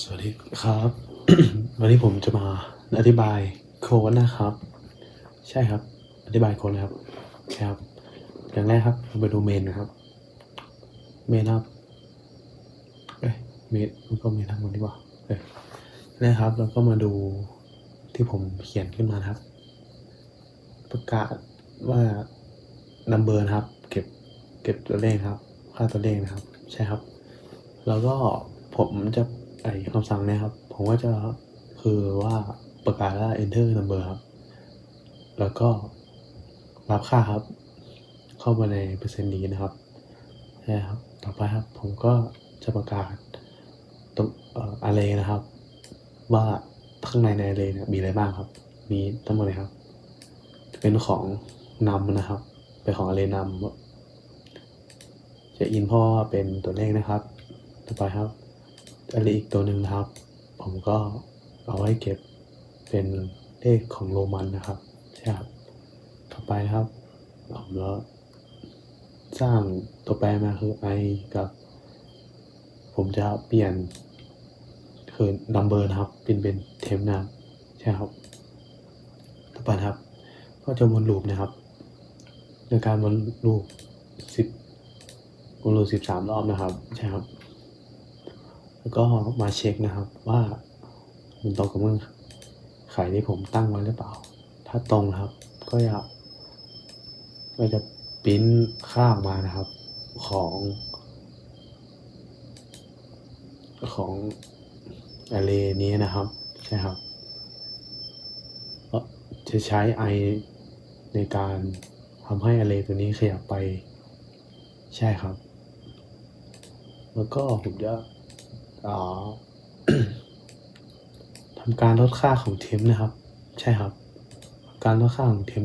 สวัสดีครับ วันนี้ผมจะมาอธิบายโค้ดนะครับ ใช่ครับ อธิบายโค้ดนะครับครับ อย่างแรกครับเราไปดูเมนนะครับ เมนครับเอ้ยเมนมันก็เมนทั้งหมดดีกว่าเอ้ยนะครับเราก็มาดูที่ผมเขียนขึ้นมานครับ ประกาศว่า number นะครับ เก็บเก็บตัวเลขครับ ค่าตัวเลขนะครับ ใช่ครับ แล้วก็ผมจะ ไอคำสั่งเนะครับ ผมก็จะคือว่าประกาศว่า enter number ครับ แล้วก็รับค่าครับ เข้ามาในเปอร์เซ็นต์นี้นะครับใช่ครับ ต่อไปครับ ผมก็จะประกาศตรงอ่อ array นะครับ ว่าข้างในใน array เนี่ยมีอะไรบ้างครับ มีทั้งหมดเลยครับ เป็นของนำนะครับ เป็นของ array นำจะอินพ่อเป็นตัวเลขนะครับ ต่อไปครับ อะไรอีกตัวหนึ่งนะครับ ผมก็เอาไว้เก็บเป็นเลขของโรมันนะครับใช่ครับต่อไปนะครับผมแล้วสร้างตัวแปรมาคือ i กับ ผมจะเปลี่ยนคือ number นะครับ เป็นเป็น temp นะครับใช่ครับต่อไปนะครับ ก็จะวนลูปนะครับในการวนลูปสิบวนลูปสิบสามรอบนะครับใช่ครับ แล้วก็มาเช็คนะครับว่ามันตรงกับเงื่อนไขที่ผมตั้งไว้หรือเปล่า ถ้าตรงครับ ก็จะก็จะปิ้นค่าออกมานะครับของ ของ array นี้นะครับ ใช่ครับก็จะใช้ i ในการทำให้ array ตัวนี้ขยับไป ใช่ครับ แล้วก็ผมจะ ทำการลดค่าของเทมนะครับ ใช่ครับ การลดค่าของเทม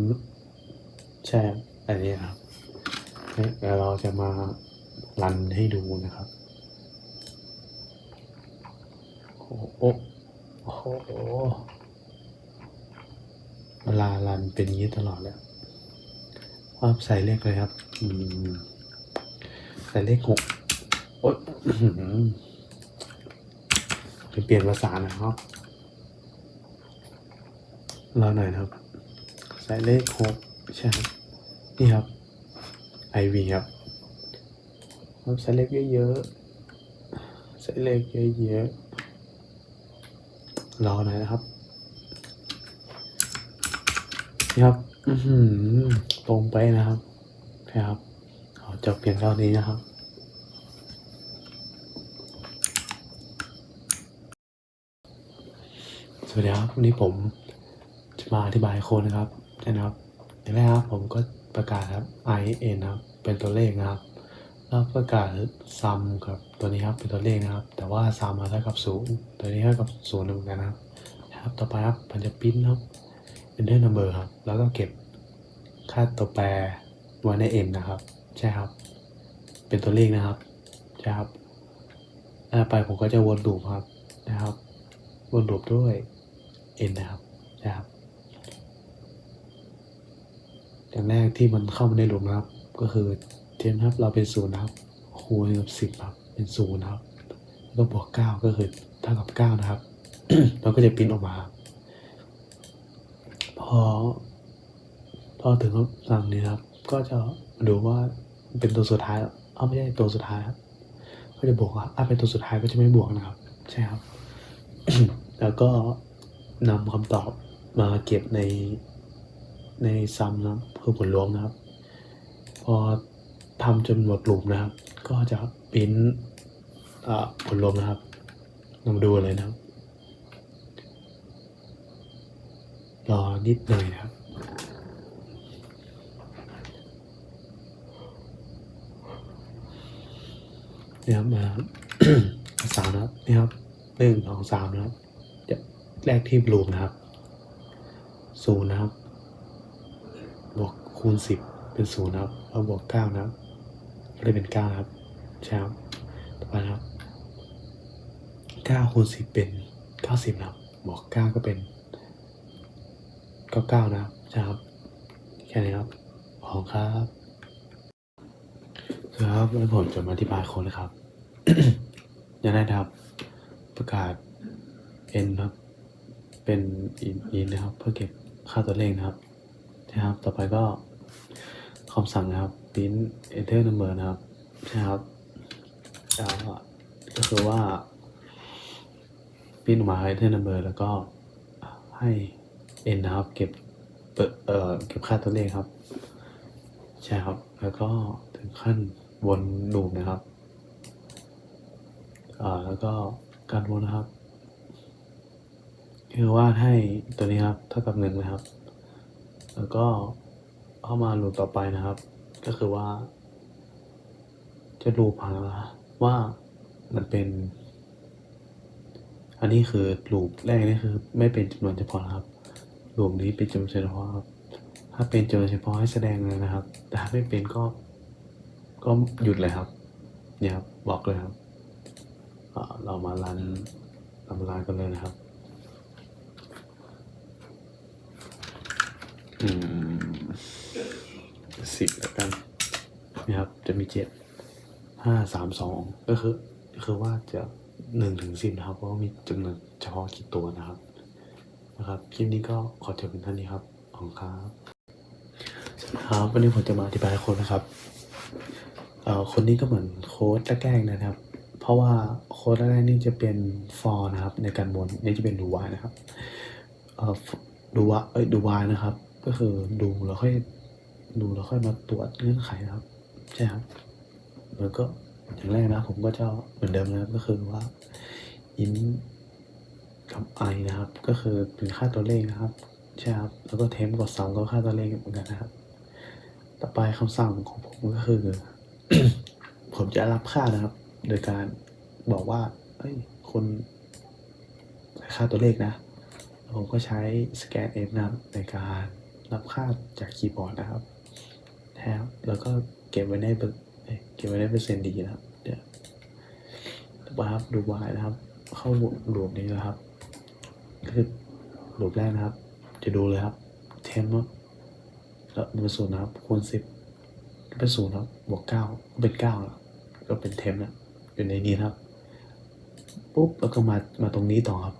ใช่อันนี้ครับเดี๋ยวเราจะมารันให้ดูนะครับโอ้โหโอ้โหเวลารันเป็นอย่างนี้ตลอดเลยว่าใส่เลขเลยครับ ใส่เลขหกโอ๊ย เปลี่ยนภาษาหนะครับรอหน่อยนะครับ ใส่เลขหกใช่ครับนี่ครับ IV ครับครับใส่เลขเยอะๆใส่เลขเยอะๆรอหน่อยนะครับนี่ครับตรงไปนะครับนะครับเอาจบเพียงเท่านี้นะครับ สวัสดีครับวันนี้ผมจะมาอธิบายโค้ดนะครับนะครับอย่างแรกครับผมก็ประกาศครับ i n นะครับเป็นตัวเลขนะครับแล้วประกาศ sum กับตัวนี้ครับเป็นตัวเลขนะครับ แต่ว่า sum มาเท่ากับศูนย์ตัวนี้เท่ากับศูนย์เหมือนกันนะครับนะครับต่อไปครับมันจะพิมพ์ครับ enter number ครับแล้วก็เก็บค่าตัวแปรไว้ใน n นะครับใช่ครับ เป็นตัวเลขนะครับใช่ครับแล้วไปผมก็จะวนลูปครับนะครับวนลูปด้วย n นะครับนะครับอย่างแรกที่มันเข้ามาในหลูปนะครับ ก็คือเทมครับเราเป็นศูนย์นะครับคูณกับสิบครับเป็นศูนย์นะครับ แล้วก็บวกเก้าก็คือเท่ากับเก้านะครับเราก็จะปิ้นออกมา พอพอถึงคำสั่งนี้นะครับ ก็จะดูว่าเป็นตัวสุดท้ายเอาไม่ใช่ตัวสุดท้ายครับก็จะบวกครับถ้าเป็นตัวสุดท้ายก็จะไม่บวกนะครับ ใช่ครับ แล้วก็ นำคำตอบมาเก็บในในซัมนะครับคือผลรวมนะครับ พอทำจนหมดลูปนะครับ ก็จะปิ้นผลรวมนะครับลองดูเลยนะครับรอนิดหน่อยนะครับเนี่ครับมาสามนะครับนี่ครับหนึ่งสองสามนะครับ แรกที่ลูปนะครับศูนย์นะครับ บวกคูณสิบเป็นศูนย์นะครับแล้วบวกเก้านะครับก็ได้เป็นเก้าครับใช่ครับต่อไปนะครับเก้าคูณสิบเป็นเก้าสิบนะครับ บวกเก้าก็เป็นเก้าเก้านะครับใช่ครับแค่นี้ครับขอบคุณครับครับแล้วผมจะมาอธิบายโค้ดนะครับอย่างแรกครับ ประกาศ n ครับ เป็น in in นะครับ เพื่อเก็บค่าตัวเลขนะครับนะครับ ต่อไปก็คำสั่งนะครับ print enter number นะครับนะครับแล้วก็คือว่า print ออกมา enter number แล้วก็ให้ n นะครับ เก็บเปิดเอ่อเก็บค่าตัวเลขครับ ใช่ครับ แล้วก็ถึงขั้นวนลูปนะครับอ่าแล้วก็การวนนะครับ คือว่าให้ตัวนี้ครับเท่ากับหนึ่งนะครับ แล้วก็เข้ามาลูปต่อไปนะครับ ก็คือว่า จะลูปหาว่ามันเป็น อันนี้คือลูปแรกนี่คือ ไม่เป็นจำนวนเฉพาะครับลูปนี้เป็นจำนวนเฉพาะครับ ถ้าเป็นจำนวนเฉพาะให้แสดงเลยนะครับ แต่ถ้าไม่เป็นก็ก็หยุดเลยครับ เนี่ยครับบอกเลยครับเรามารันเรามารันกันเลยนะครับ อืม สิบแล้วกันนะครับจะมีเจ็ดห้าสามสองก็คือคือว่าจะหนึ่งถึงสิบนะครับ เพราะว่ามีจำนวนเฉพาะกี่ตัวนะครับ นะครับคลิปนี้ก็ขอจบเป็นท่านี้ครับขอบคุณครับครับวันนี้ผมจะมาอธิบายโค้ดนะครับเอ่อคนนี้ก็เหมือนโค้ดแรกๆนะครับ เพราะว่าโค้ดแรกนี่จะเป็น for นะครับ ในการวนนี่จะเป็น do while นะครับเอ่อ do while เอ้ย do while นะครับ ก็คือดูแล้วค่อยดูแล้วค่อยมาตรวจเงื่อนไขนะครับ ใช่ครับแล้วก็อย่างแรกนะผมก็จะเหมือนเดิมนะครับก็คือว่า in กับ i นะครับ ก็คือเป็นค่าตัวเลขนะครับใช่ครับแล้วก็เทมกับสองก็ค่าตัวเลขเหมือนกันนะครับ ต่อไปคำสั่งของผมก็คือ ผมจะรับค่านะครับ โดยการบอกว่าเอ้ยคุณใส่ค่าตัวเลขนะผมก็ใช้สแกน F นะครับในการ รับค่าจากคีย์บอร์ดนะครับแล้วแล้วก็เก็บไว้ในเก็บไว้ในเปอร์เซ็นต์ดีนะครับเดี๋ยวต่อไปครับดูวายนะครับ เข้าหลูปนี้นะครับคือหลูปแรกนะครับ จะดูเลยครับเทมแล้วเป็นศูนย์นะครับคูณสิบเป็นศูนย์ครับบวกเก้าก็เป็นเก้าแล้วก็เป็นเทมแล้วอยู่ในนี้นะครับปุ๊บแล้วก็มามาตรงนี้ต่อครับ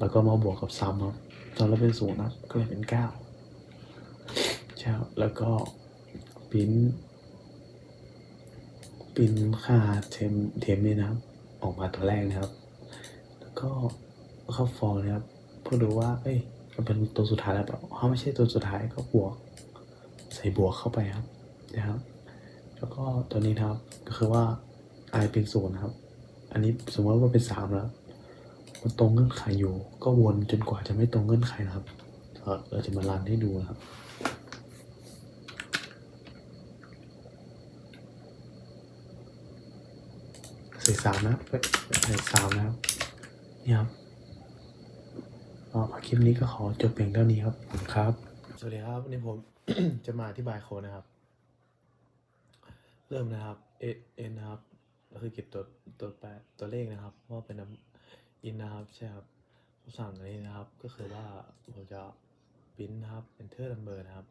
แล้วก็มาบวกกับซ้ำครับตอนแล้วเป็นศูนย์นะครับก็เลยเป็นเก้า ใช่แล้วก็ปิ้นปิ้นค่าเทมเทมนี่นะครับ ออกมาตัวแรกนะครับ แล้วก็เข้าฟอร์นะครับเพื่อดูว่า เอ้ยมันเป็นตัวสุดท้ายแล้วเปล่าถ้าไม่ใช่ตัวสุดท้ายก็บวก ใส่บวกเข้าไปครับนะครับ แล้วก็ตัวนี้นะครับก็คือว่า i เป็นศูนย์นะครับ อันนี้สมมติว่าเป็นสามแล้วมันตรงเงื่อนไขอยู่ ก็วนจนกว่าจะไม่ตรงเงื่อนไขนะครับเอ่อเราจะมารันให้ดูนะครับ ใส่สามนะครับใส่สามนะครับนี่ครับก็คลิปนี้ก็ขอจบเพียงเท่านี้ครับขอบคุณครับ สวัสดีครับวันนี้ผมจะมาอธิบายโค้ดนะครับ เริ่มนะครับ a n นะครับก็คือเก็บตัวตัวแปรตัวเลขนะครับว่าเป็นอินนะครับใช่ครับคำสั่งอันนี้นะครับ ก็คือว่าผมจะพิมพ์นะครับ enter number นะครับ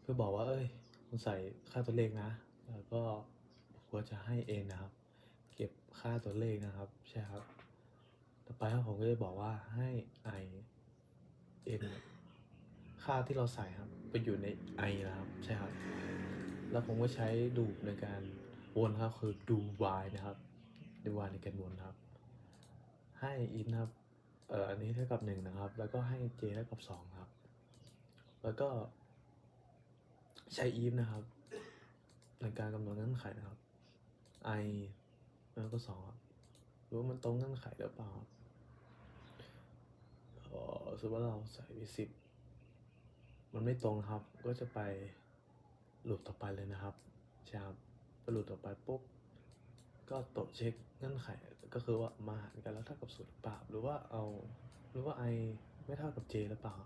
เพื่อบอกว่าเอ้ยคุณใส่ค่าตัวเลขนะ แล้วก็ผมก็จะให้ n นะครับ ค่าตัวเลขนะครับ ใช่ครับ ต่อไปครับผมก็จะบอกว่าให้ i n ค่าที่เราใส่ครับ ไปอยู่ใน i นะครับ ใช่ครับ แล้วผมก็ใช้ดูในการวนครับ คือดู y นะครับดู y ในการวนครับ ให้ in นะครับเอ่ออันนี้เท่ากับหนึ่งนะครับ แล้วก็ให้ j เท่ากับสองครับ แล้วก็ใช้ if นะครับในการกำหนดเงื่อนไขนะครับ i แล้วก็สองครับรู้ว่ามันตรงเงื่อนไขหรือเปล่าครับเออสมมติว่าเราใส่ไปสิบมันไม่ตรงครับ ก็จะไปหลูปต่อไปเลยนะครับใช่ครับไปลูปต่อไปปุ๊บก็ตรวจเช็คเงื่อนไขก็คือว่ามาหารกันแล้วเท่ากับศูนย์หรือเปล่า หรือว่าเอาหรือว่า i ไม่เท่ากับ j หรือเปล่า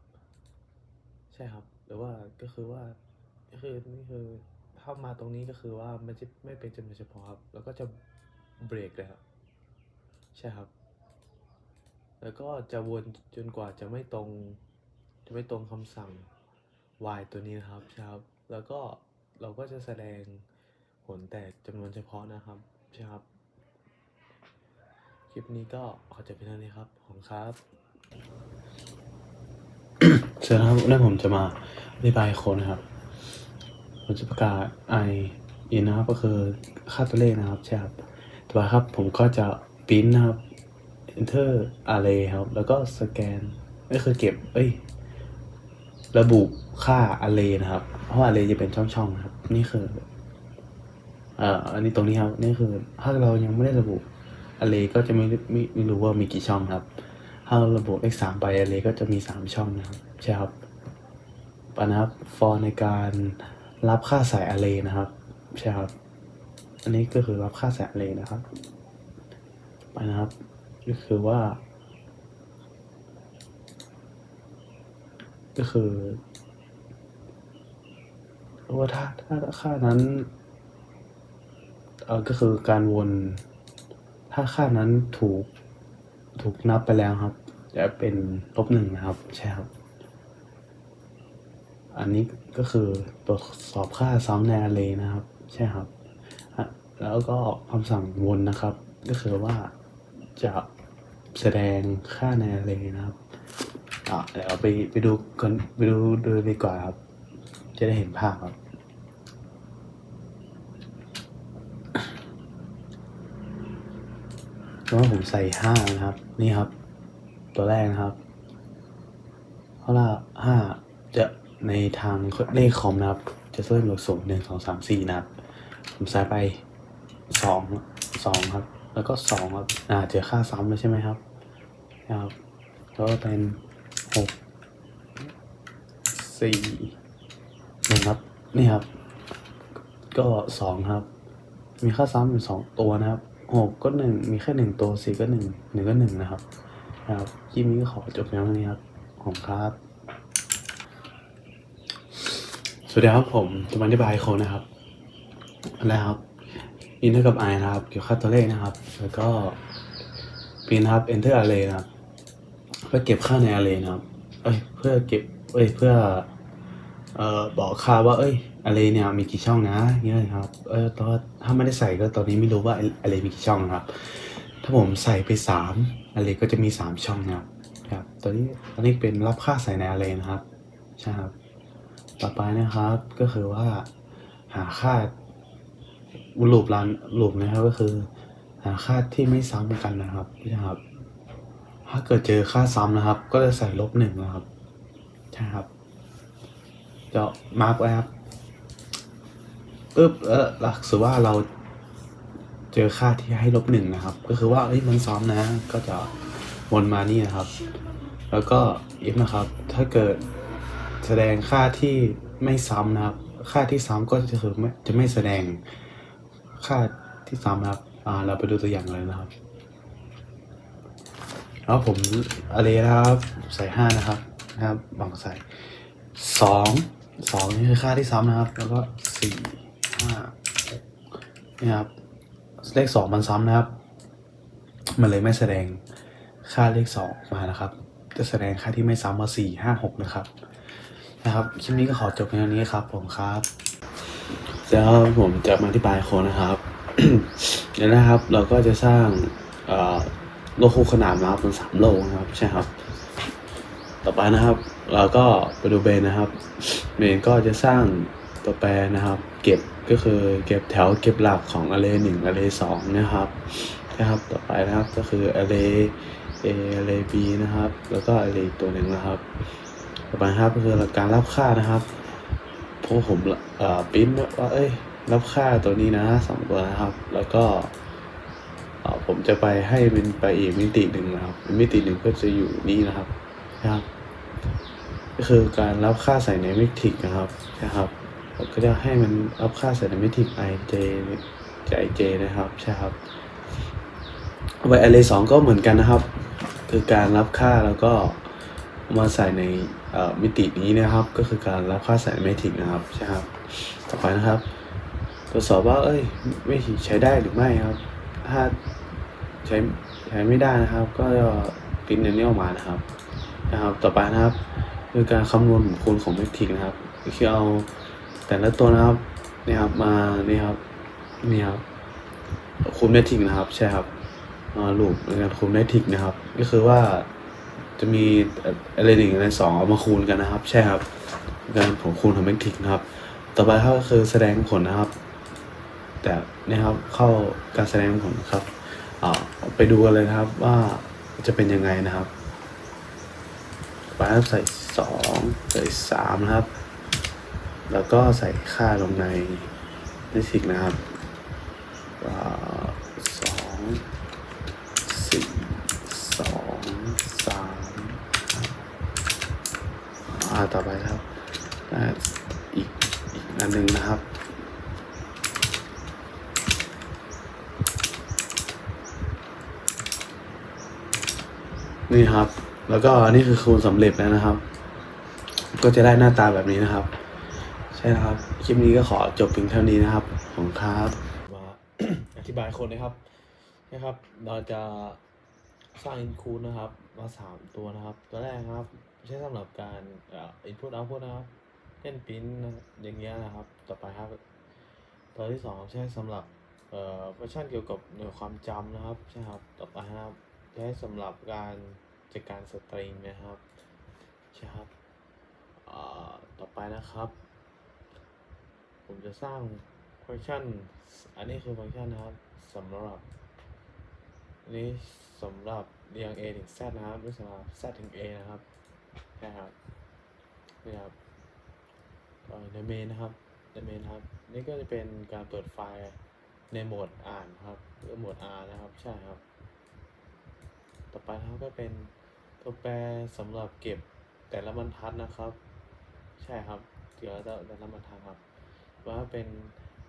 ใช่ครับ หรือว่าก็คือว่าก็คือนี่คือถ้ามาตรงนี้ก็คือว่ามันจะไม่เป็นจำนวนเฉพาะครับ แล้วก็จะ เบรกเลยครับใช่ครับ แล้วก็จะวนจนกว่าจะไม่ตรง จะไม่ตรงคำสั่ง y ตัวนี้นะครับใช่ครับ แล้วก็เราก็จะแสดงผลแต่จำนวนเฉพาะนะครับใช่ครับคลิปนี้ก็ขอจบเพียงเท่านี้ครับขอบครับเสร็จแล้วครับแล้วผมจะมาอธิบายโค้ดนะครับผมจะประกาศ i อินนะครับก็คือค่าตัวเลขนะครับใช่ครับ ต่อไปครับผมก็จะปริ้นนะครับ enter array ครับ แล้วก็สแกนก็คือเก็บ เอ้ย ระบุค่า array นะครับ เพราะ array จะเป็นช่องๆนะครับ นี่คืออ่ออันนี้ตรงนี้ครับ นี่คือ ถ้าเรายังไม่ได้ระบุ array ก็จะไม่ไม่ไม่รู้ว่ามีกี่ช่องครับ ถ้าเราระบุเลขสามไป array ก็จะมีสามช่องนะครับ ใช่ครับปะนะครับ for ในการรับค่าสาย array นะครับ ใช่ครับ อันนี้ก็คือรับค่าแสาย array นะครับ ไปนะครับ ก็คือว่า ก็คือว่าถ้าถ้าค่านั้นเออก็คือการวน ถ้าค่านั้นถูกถูกนับไปแล้วครับ จะเป็นลบหนึ่งนะครับ ใช่ครับ อันนี้ก็คือตรวจสอบค่าซ้ำใน array นะครับ ใช่ครับ แล้วก็คำสั่งวนนะครับ ก็คือว่าจะแสดงค่าใน array นะครับอะเดี๋ยวไปไปดูกันไปดูดูดีกว่าครับ จะได้เห็นภาพครับก็ผมใส่ห้านะครับ นี่ครับ ตัวแรกนะครับเพราะว่าห้าจะในทางเลขคอมนะครับ จะเริ่มจากศูนย์หนึ่งสองสามสี่นะครับ ผมใส่ไป สองสองครับ แล้วก็สองครับ อ่า เจอค่าซ้ำแล้วใช่ไหมครับนะครับแล้วก็เป็นหกสี่หนึ่งครับ นี่ครับ ก็สองครับ มีค่าซ้ำอยู่สองตัวนะครับหกก็หนึ่งมีแค่หนึ่งตัวสี่ก็หนึ่งหนึ่งก็หนึ่งนะครับนะครับคลิปนี้ก็ขอจบเพียงเท่านี้ครับขอบคุณครับ สวัสดีครับผมจะมาอธิบายโค้ดนะครับอันแรกครับ อินเทอร์กับ i นะครับ เกี่ยวกับค่าตัวเลขนะครับ แล้วก็ปีนะครับ enter array นะครับ เพื่อเก็บค่าใน array นะครับ เอ้ย เพื่อเก็บ เอ้ย เพื่อ เอ่อ บอกค่าว่า เอ้ย array เนี่ย มีกี่ช่องนะเงี้ยครับ เออตอนถ้าไม่ได้ใส่ก็ตอนนี้ไม่รู้ว่า array มีกี่ช่องนะครับ ถ้าผมใส่ไปสาม array ก็จะมีสามช่องนะครับ ครับ ตอนนี้ ตอนนี้เป็นรับค่าใส่ใน array นะครับ ใช่ครับ ต่อไปนะครับ ก็คือว่า หาค่า ลูปรันลูปนะครับก็คือหาค่าที่ไม่ซ้ำกันนะครับนะครับ ถ้าเกิดเจอค่าซ้ำนะครับ ก็จะใส่ลบหนึ่งนะครับใช่ครับจะมาร์กไว้ครับปึ๊บเออหลักสือว่าเราเจอค่าที่ให้ลบหนึ่งนะครับ ก็คือว่าเอ้ยมันซ้ำนะ ก็จะวนมานี่นะครับ แล้วก็ if นะครับ ถ้าเกิดแสดงค่าที่ไม่ซ้ำนะครับ ค่าที่ซ้ำก็จะคือไม่จะไม่แสดง ค่าที่ซ้ำนะครับอ่าเราไปดูตัวอย่างเลยนะครับแล้วผมอะไรนะครับใส่ห้านะครับนะครับบังใส่สองสองนี่คือค่าที่ซ้ำนะครับ แล้วก็สี่ห้าหกนี่ครับเลขสองมันซ้ำนะครับ มันเลยไม่แสดงค่าเลขสองมานะครับ จะแสดงค่าที่ไม่ซ้ำมาสี่ห้าหกนะครับ นะครับคลิปนี้ก็ขอจบเพียงเท่านี้ครับผมครับ แล้วผมจะมาอธิบายโค้ดนะครับเดี๋ยวนะครับ เราก็จะสร้างโลกคู่ขนานมาเป็นสามโลกนะครับใช่ครับ ต่อไปนะครับ เราก็ไปดูเบนนะครับเบนก็จะสร้างตัวแปรนะครับ เก็บก็คือเก็บแถวเก็บหลักของ array หนึ่ง array สองนะครับนะครับ ต่อไปนะครับก็คือ array a array b นะครับ แล้วก็ array ตัวหนึ่งนะครับ ต่อไปครับก็คือการรับค่านะครับ เพราะผมปิ้นว่า เอ้ย รับค่าตัวนี้นะสองตัวนะครับ แล้วก็ผมจะไปให้เป็นไปอีกมิติหนึ่งนะครับมิติหนึ่งก็จะอยู่นี่นะครับนะครับก็คือการรับค่าใส่ในมทริกนะครับนะครับผมก็จะให้มันรับค่าใส่ในมทริ i j จะ i j นะครับใช่ครับไว้ array สองก็เหมือนกันนะครับ คือการรับค่าแล้วก็ มาใส่ในมิตินี้นะครับ ก็คือการรับค่าใส่เมทริกนะครับใช่ครับต่อไปนะครับ ตรวจสอบว่า เอ้ยไม่ใช้ได้หรือไม่ครับ ถ้าใช้ใช้ไม่ได้นะครับ ก็ปิ้นอันนี้ออกมานะครับนะครับ ต่อไปนะครับคือการคำนวณผลคูณของเมทริกนะครับคือเอาแต่ละตัวนะครับนี่ครับมานี่ครับนี่ครับคูณเมทริกนะครับใช่ครับอ่าลูปในการคูณไดทิกนะครับ ก็คือว่า จะมีอะไรหนึ่งอะไรสองเอามาคูณกันนะครับ ใช่ครับ การผลคูณของแมทริกนะครับ ต่อไปก็คือแสดงผลนะครับ แต่นี่ครับเข้าการแสดงผลครับอ่าไปดูกันเลยนะครับว่าจะเป็นยังไงนะครับไปครับใส่สองใส่สามนะครับ แล้วก็ใส่ค่าลงในในสิกนะครับอ่าองสี่สองสามอ่าต่อไปครับอ่าอีกอีกอันหนึ่งนะครับ นี่ครับ แล้วก็นี่คือคูณสำเร็จแล้วนะครับ ก็จะได้หน้าตาแบบนี้นะครับ ใช่นะครับ คลิปนี้ก็ขอจบเพียงเท่านี้นะครับผมครับมาอธิบายคนนะครับนะครับ เราจะสร้างอินคูณนะครับ มาสามตัวนะครับ ตัวแรกครับ ใช้สำหรับการอ่อ input output นะครับเล่นปิ้นอย่างเงี้ยนะครับ ต่อไปครับ ตัวที่สองใช้สำหรับเอ่อฟังก์ชันเกี่ยวกับหน่วยความจำนะครับใช่ครับต่อไปครับใช้สำหรับการ จัดการสตริงนะครับใช่ครับต่อไปนะครับ ผมจะสร้างฟังก์ชัน อันนี้คือฟังก์ชันนะครับสำหรับอันนี้สำหรับเรียง a ถึง z นะครับไม่สำหรับ z ถึง a นะครับใช่ครับนี่ครับในเมนนะครับในเมนครับนี่ก็จะเป็นการเปิดไฟล์ในโหมดอ่านครับหรือโหมด R นะครับใช่ครับ ต่อไปนะครับก็เป็น ตัวแปรสำหรับเก็บแต่ละบรรทัดนะครับ ใช่ครับเกี่ยวกับแต่ละบรรทัดครับ ว่าเป็น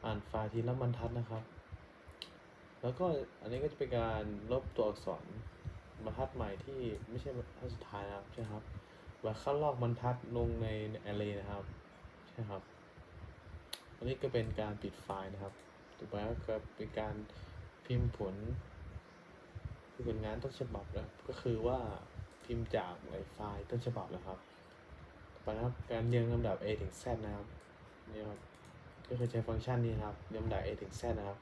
อ่านไฟล์ทีละบรรทัดนะครับ แล้วก็อันนี้ก็จะเป็นการลบตัวอักษรบรรทัดใหม่ที่ไม่ใช่บรรทัดสุดท้ายนะครับใช่ครับว่าคัดลอกบรรทัดลงใน array นะครับ ใช่ครับ อันนี้ก็เป็นการปิดไฟล์นะครับต่อไปก็เป็นการพิมพ์ผลคือผลงานต้นฉบับนะก็คือว่า พิมพ์จากในไฟล์ต้นฉบับนะครับต่อไปนะครับการเรียงลำดับ A ถึง Z นะครับนี่ครับก็คือใช้ฟังก์ชันนี้ครับเรียงลำดับ A ถึง Z นะครับ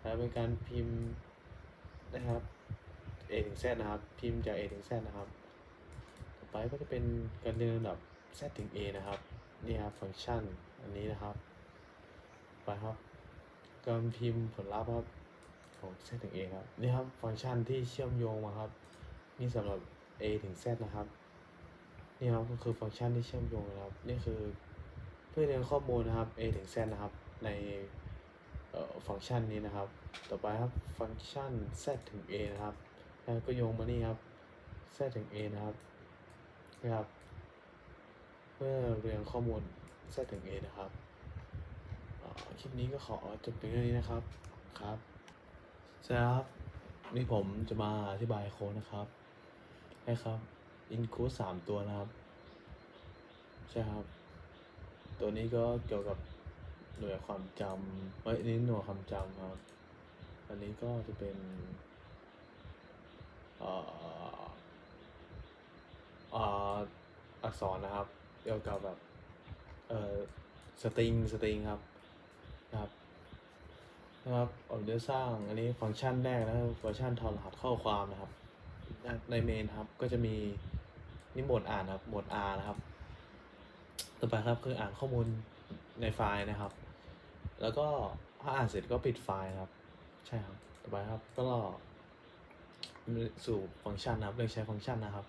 แล้วเป็นการพิมพ์นะครับ A ถึง Z นะครับ พิมพ์จาก A ถึง Z นะครับ ต่อไปก็จะเป็นการเรียงลำดับ Z ถึง A นะครับนี่ครับฟังก์ชันอันนี้นะครับไปครับการพิมพ์ผลลัพธ์ครับของ Z ถึง A ครับนี่ครับฟังก์ชันที่เชื่อมโยงมาครับนี่สำหรับ A ถึง Z นะครับนี่ครับก็คือฟังก์ชันที่เชื่อมโยงนะครับ นี่คือเพื่อเรียนข้อมูลนะครับ A ถึง Z นะครับ ในฟังก์ชันนี้นะครับ ต่อไปครับฟังก์ชัน Z ถึง A นะครับแล้วก็โยงมานี่ครับ Z ถึง A นะครับนะครับ เพื่อเรียนข้อมูล Z ถึง A นะครับคลิปนี้ก็ขอจบเพียงเท่านี้นะครับครับสวัสดีครับนี่ผมจะมาอธิบายโค้ดนะครับ ใช่ครับ include สามตัวนะครับ ใช่ครับ ตัวนี้ก็เกี่ยวกับหน่วยความจำเอ้นี้หน่วยความจำครับ อันนี้ก็จะเป็นอ่าอ่าอักษรนะครับ เกี่ยวกับแบบเอ่อสตริงสตริงครับนะครับนะครับผมจะสร้างอันนี้ฟังก์ชันแรกนะครับฟังก์ชันถอดรหัสข้อความนะครับ ในเมนครับ ก็จะมีนี่โหมดอ่านครับโหมด R นะครับ ต่อไปครับคืออ่านข้อมูลในไฟล์นะครับ แล้วก็ถ้าอ่านเสร็จก็ปิดไฟล์นะครับ ใช่ครับ ต่อไปครับ ก็สู่ฟังก์ชันนะครับ เลือกใช้ฟังก์ชันนะครับ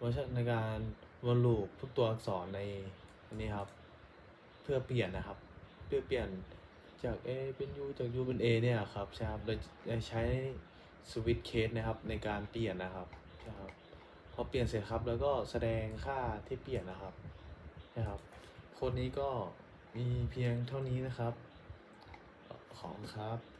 ฟังก์ชันในการวนลูปทุกตัวอักษรในอันนี้ครับ เพื่อเปลี่ยนนะครับ เพื่อเปลี่ยนจาก A เป็น U จาก U เป็น A เนี่ยครับใช่ครับเราจะใช้ สวิตช์เคสนะครับในการเปลี่ยนนะครับนะครับพอเปลี่ยนเสร็จครับแล้วก็แสดงค่าที่เปลี่ยนนะครับนะครับโค้ดนี้ก็มีเพียงเท่านี้นะครับ ขอบคุณครับ